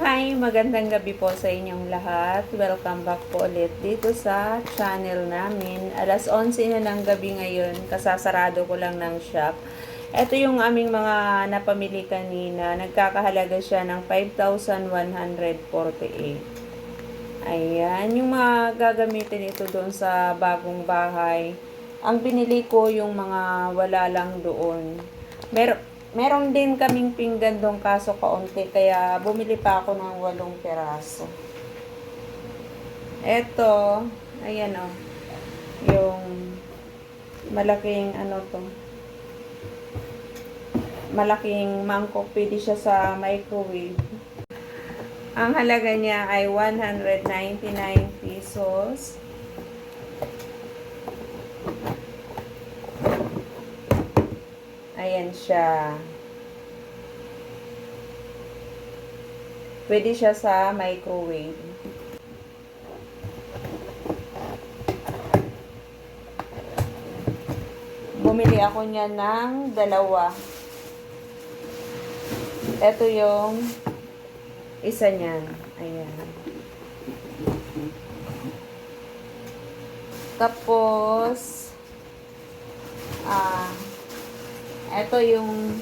Hi, magandang gabi po sa inyong lahat. Welcome back po ulit dito sa channel namin. Alas 11 na ng gabi ngayon, kasasarado ko lang ng shop. Ito yung aming mga napamili kanina. Nagkakahalaga siya ng 5,148. Ayan, yung mga gagamitin ito doon sa bagong bahay. Ang binili ko yung mga wala lang doon. Mer meron din kaming pinggan doon kaso kaunti kaya bumili pa ako ng walong peraso. Eto, ayan o. yung malaking ano to. Malaking mangkok. Pwede siya sa microwave. Ang halaga niya ay 199 pesos. Ayan siya. Pwede siya sa microwave. Bumili ako niya ng dalawa. Ito yung isa niyan. Ayan. Tapos, ah, ito yung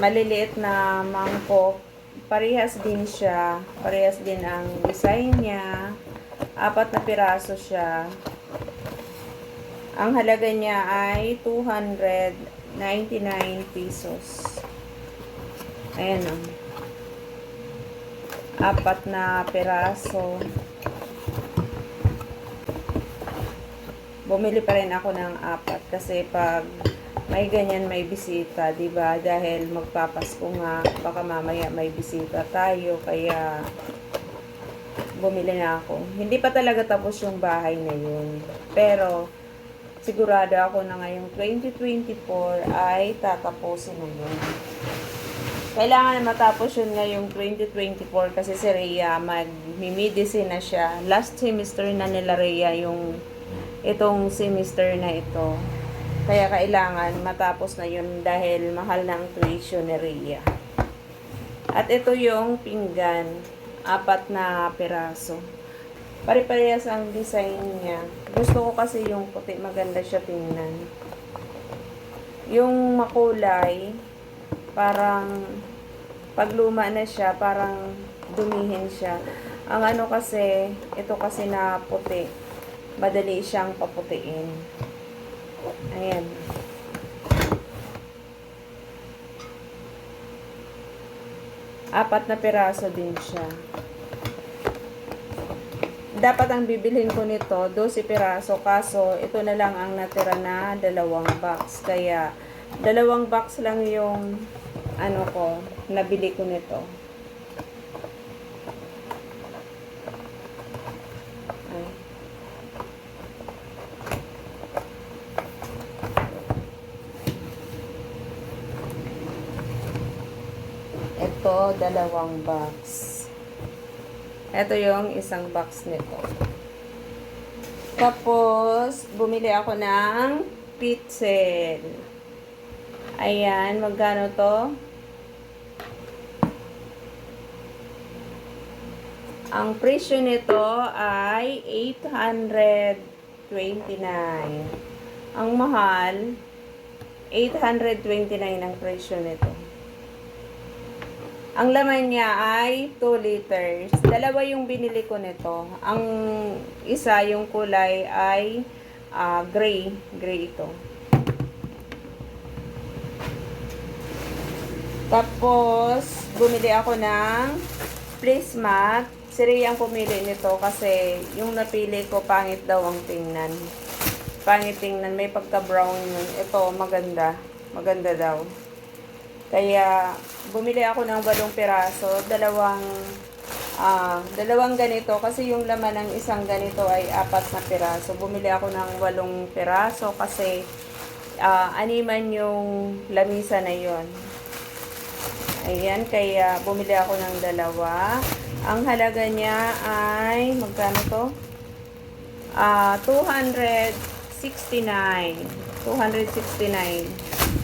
maliliit na mangkok. Parehas din siya. Parehas din ang design niya. Apat na piraso siya. Ang halaga niya ay 299 pesos. Ayan o. Apat na piraso. Bumili pa rin ako ng apat kasi pag may ganyan may bisita, 'di ba? Dahil magpapasko nga, baka mamaya may bisita tayo kaya bumili na ako. Hindi pa talaga tapos yung bahay na yun. Pero sigurado ako na ngayong 2024 ay tatapusin na yun. Kailangan na matapos yun ngayong 2024 kasi si Rhea mag-medicine na siya. Last semester na nila Rhea yung itong semester na ito. Kaya kailangan matapos na yun dahil mahal na ang tuition ni. At ito yung pinggan, apat na peraso. Pare-parehas ang design niya. Gusto ko kasi yung puti, maganda siya tingnan. Yung makulay, parang pag luma na siya, parang dumihin siya. Ang ano kasi, ito kasi na puti, madali siyang paputiin. Ayan. Apat na piraso din siya. Dapat ang bibilhin ko nito, 12 piraso. Kaso, ito na lang ang natira na dalawang box. Kaya, dalawang box lang yung ano ko, nabili ko nito. Ay. Ito, dalawang box. Ito yung isang box nito. Tapos, bumili ako ng pitzel. Ayan, magkano to? Ang presyo nito ay 829. Ang mahal, 829 ang presyo nito. Ang laman niya ay 2 liters. Dalawa yung binili ko nito. Ang isa, yung kulay ay ah, gray. Gray ito. Tapos, bumili ako ng placemat. Si Rhea ang pumili nito kasi yung napili ko, pangit daw ang tingnan. Pangit tingnan. May pagka-brown yun. Ito, maganda. Maganda daw. Kaya, bumili ako ng walong piraso, dalawang ah, dalawang ganito kasi yung laman ng isang ganito ay apat na piraso. Bumili ako ng walong piraso kasi ah, animan yung lamisa na yon. Ayan, kaya bumili ako ng dalawa. Ang halaga niya ay magkano to? Ah, 269. 269.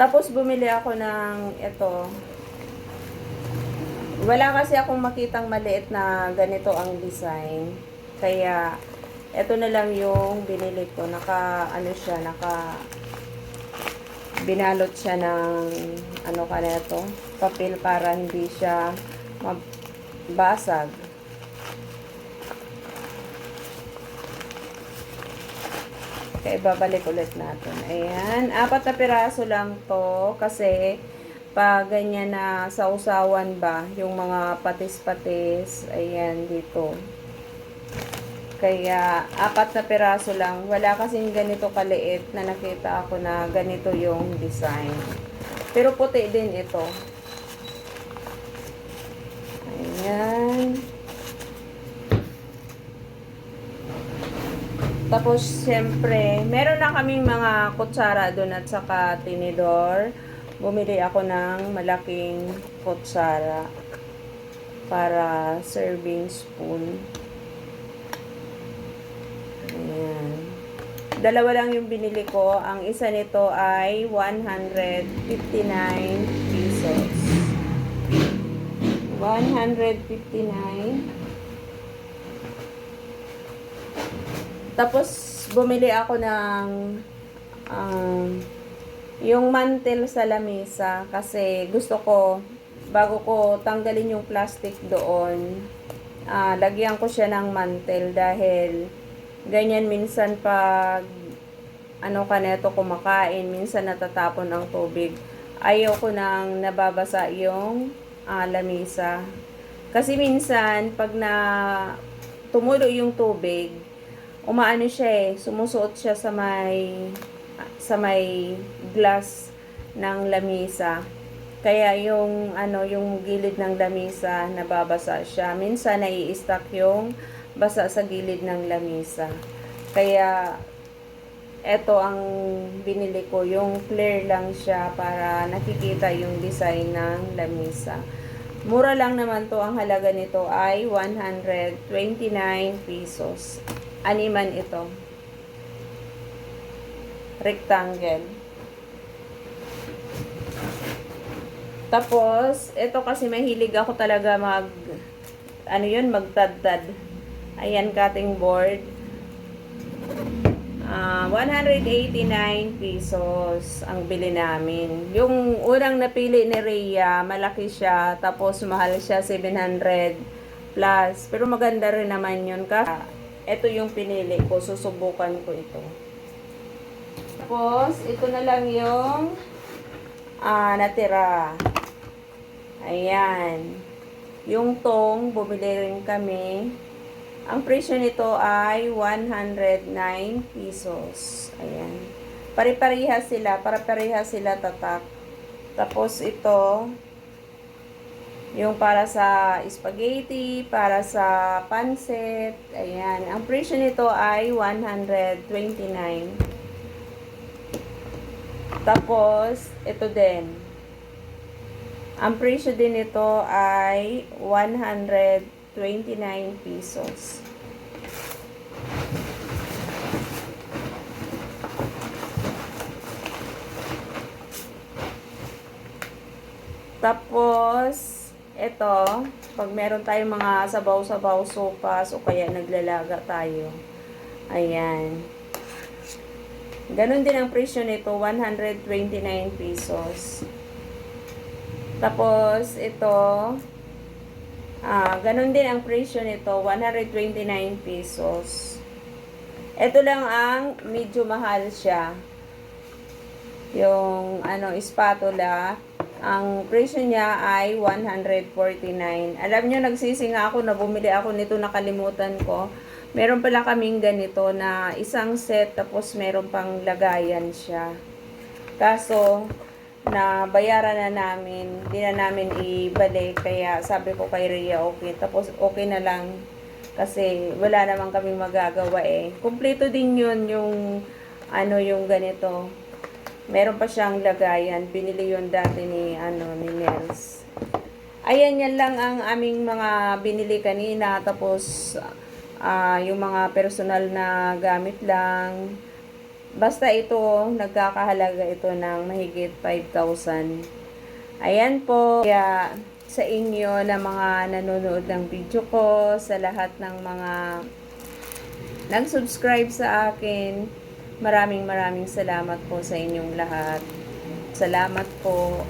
Tapos bumili ako ng ito. Wala kasi akong makitang maliit na ganito ang design. Kaya ito na lang yung binili ko. Naka ano siya, naka binalot siya ng ano ka na ito, papel para hindi siya mabasag. Kaya babalik ulit natin. Ayan. Apat na piraso lang to kasi pag ganyan na sa usawan ba, yung mga patis-patis, ayan dito. Kaya apat na piraso lang. Wala kasing ganito kaliit na nakita ako na ganito yung design. Pero puti din ito. Ayan. Tapos, siyempre, meron na kaming mga kutsara doon at saka tinidor. Bumili ako ng malaking kutsara para serving spoon. Ayan. Dalawa lang yung binili ko. Ang isa nito ay 159 pesos. 159 Tapos, bumili ako ng um, yung mantel sa lamesa kasi gusto ko, bago ko tanggalin yung plastic doon, ah, lagyan ko siya ng mantel dahil ganyan minsan pag ano ka neto kumakain, minsan natatapon ang tubig. Ayaw ko nang nababasa yung ah, lamesa. Kasi minsan, pag na tumulo yung tubig, umaano siya eh, sumusuot siya sa may sa may glass ng lamisa. Kaya yung ano yung gilid ng lamisa nababasa siya. Minsan nai-stuck yung basa sa gilid ng lamisa. Kaya eto ang binili ko, yung clear lang siya para nakikita yung design ng lamisa. Mura lang naman to, ang halaga nito ay 129 pesos animan ito. Rectangle. Tapos, ito kasi mahilig ako talaga mag, ano yun, magtadtad. Ayan, cutting board. Ah, 189 pesos ang bili namin. Yung unang napili ni Rhea, malaki siya, tapos mahal siya 700 plus. Pero maganda rin naman yun kasi ito yung pinili ko. Susubukan ko ito. Tapos, ito na lang yung ah, natira. Ayan. Yung tong, bumili rin kami. Ang presyo nito ay 109 pesos. Ayan. Pare-pareha sila. Pare-pareha sila tatak. Tapos ito, yung para sa spaghetti, para sa pancit, ayan. Ang presyo nito ay 129. Tapos, ito din. Ang presyo din nito ay 129 pesos. Tapos, ito, pag meron tayong mga sabaw-sabaw sopas o kaya naglalaga tayo. Ayan. Ganon din ang presyo nito, 129 pesos. Tapos, ito, ah, ganon din ang presyo nito, 129 pesos. Ito lang ang medyo mahal siya. Yung, ano, spatula, ang presyo niya ay 149. Alam niyo, nagsisinga ako na bumili ako nito, nakalimutan ko. Meron pala kaming ganito na isang set, tapos meron pang lagayan siya. Kaso, na bayaran na namin, di na namin ibalik, kaya sabi ko kay Rhea, okay. Tapos, okay na lang, kasi wala naman kaming magagawa eh. Kompleto din yun, yung, ano, yung ganito Meron pa siyang lagayan. Binili yun dati ni, ano, ni Nels. Ayan, yan lang ang aming mga binili kanina. Tapos, uh, yung mga personal na gamit lang. Basta ito, nagkakahalaga ito ng mahigit 5,000. Ayan po. Kaya sa inyo na mga nanonood ng video ko, sa lahat ng mga nag-subscribe sa akin, maraming maraming salamat po sa inyong lahat. Salamat po.